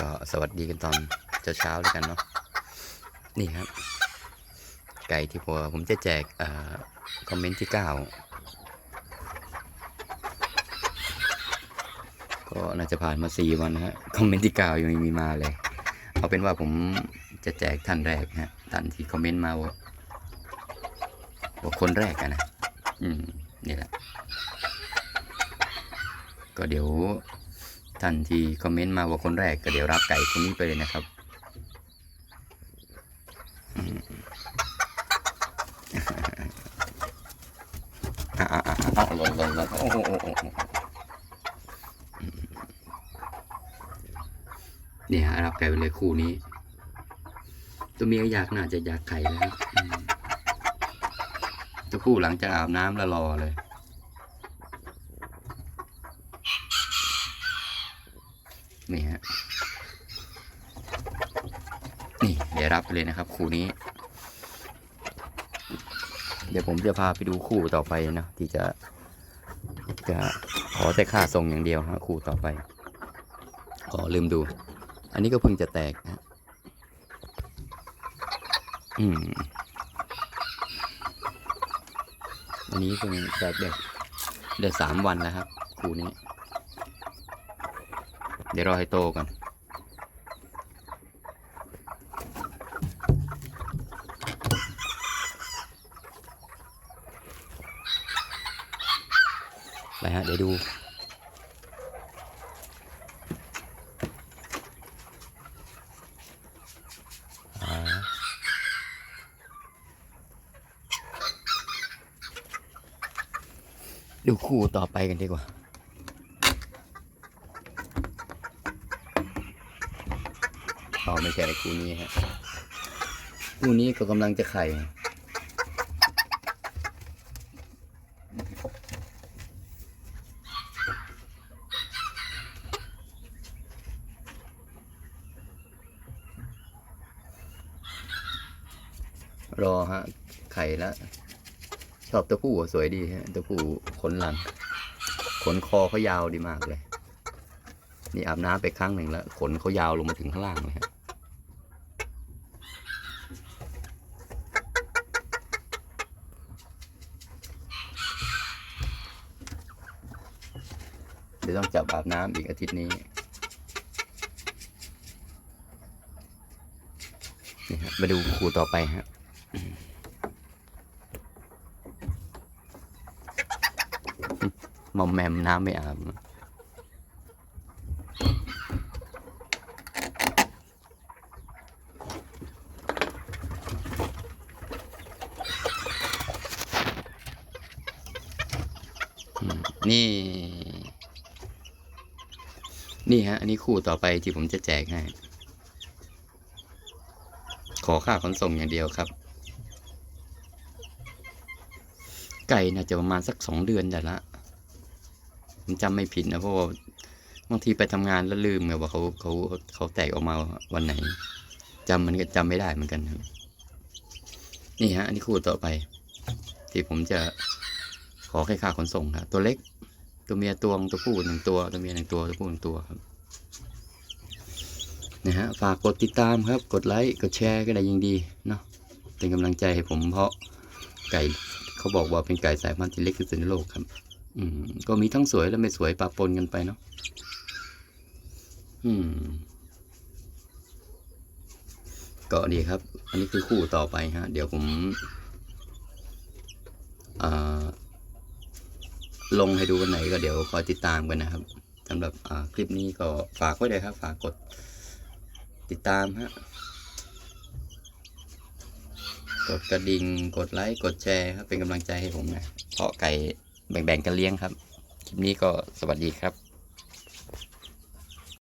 ก็สวัสดีกันตอนเช้าๆแล้วกันเนาะนี่ครับ ไก่ที่ผมผมจะแจกอคอมเมนต์ที่เก้าก็น่าจะผ่านมาสี่วันฮะคอมเมนต์ที่เก้ายังไม่มีมาเลย เอาเป็นว่าผมจะแจกท่านแรกฮะท่านที่คอมเมนต์มาว่าว่าคนแรกอะนะ อืม นี่แหละ ก็เดี๋ยว ท่านที่คอมเมนต์มาว่าคนแรกก็เดี๋ยวรับไก่คนนี้ไปเลยนะครับอลลลเนี่ยรับไก่ไปเลยคู่นี้ ตัวเมียอยากน่าจะอยากไข่แล้วครับตัวผู้หลังจากอาบน้ำแล้วรอเลย นี่ฮะนี่เดี๋ยวรับไปเลยนะครับ คู่นี้ เดี๋ยวผมจะพาไปดูคู่ต่อไปนะที่จะ จะขอแต่ค่าส่งอย่างเดียวฮะคู่ต่อไปขอลืมดู อันนี้ก็เพิ่งจะแตกนะอืมอันนี้เพิ่งแตกเด็กเดือนสามวันแล้วครับ คู่นี้ เดี๋ยวรอให้โตก่อนไปฮะเดี๋ยวดูดูคู่ต่อไปกันดีกว่า ออไม่ใช่คู่นี้ฮะคู่นี้ก็กำลังจะไข่รอฮะ ไข่ล้วชอบตัวผู้สวยดีฮะตัวผู้ขนหลัง ขนคอเขายาวดีมากเลย นี่อาบน้ำไปครั้งหนึ่งแล้ว ขนเขายาวลงมาถึงข้างล่างเลยฮะ เดี๋ยวต้องจับอาบน้ำอีกอาทิตย์นี้นี่ฮะมาดูครูต่อไปฮะมอมแมมน้ำไม่อาบนี่ นี่ฮะ อันนี้คู่ต่อไปที่ผมจะแจกให้ ขอค่าขนส่งอย่างเดียวครับ ไก่น่าจะประมาณสักสองเดือนแต่ละ ผมจำไม่ผิดนะเพราะว่าบางทีไปทำงานแล้วลืมไงว่าเขาเขาเขาแตกออกมาวันไหนจำมันก็จำไม่ได้เหมือนกันครับนี่ฮะ อันนี้คู่ต่อไป ที่ผมจะขอแค่ค่าขนส่งครับตัวเล็ก ตัวเมียตัวงตัวผู้หนึ่งตัว ตัวเมียหนึ่งตัวตัวผู้หนึ่งตัวครับนะฮะฝากกดติดตามครับ กดไลค์กดแชร์ก็ได้ยิ่งดีเนาะเป็นกำลังใจให้ผมเพราะไก่เขาบอกว่าเป็นไก่สายพันธุ์ที่เล็กที่สุดในโลกครับ อืมก็มีทั้งสวยและไม่สวยปะปนกันไปเนาะอืมก็ดีครับ อันนี้คือคู่ต่อไปฮะ เดี๋ยวผมอ่า ลงให้ดูวันไหนก็เดี๋ยวคอยติดตามกันนะครับสำหรับคลิปนี้ก็ฝากไว้เลยครับ ฝากกดติดตามฮะกดกระดิ่งกดไลค์กดแชร์ครับเป็นกำลังใจให้ผมนะเพาะไก่แบ่งๆกันเลี้ยงครับ คลิปนี้ก็สวัสดีครับ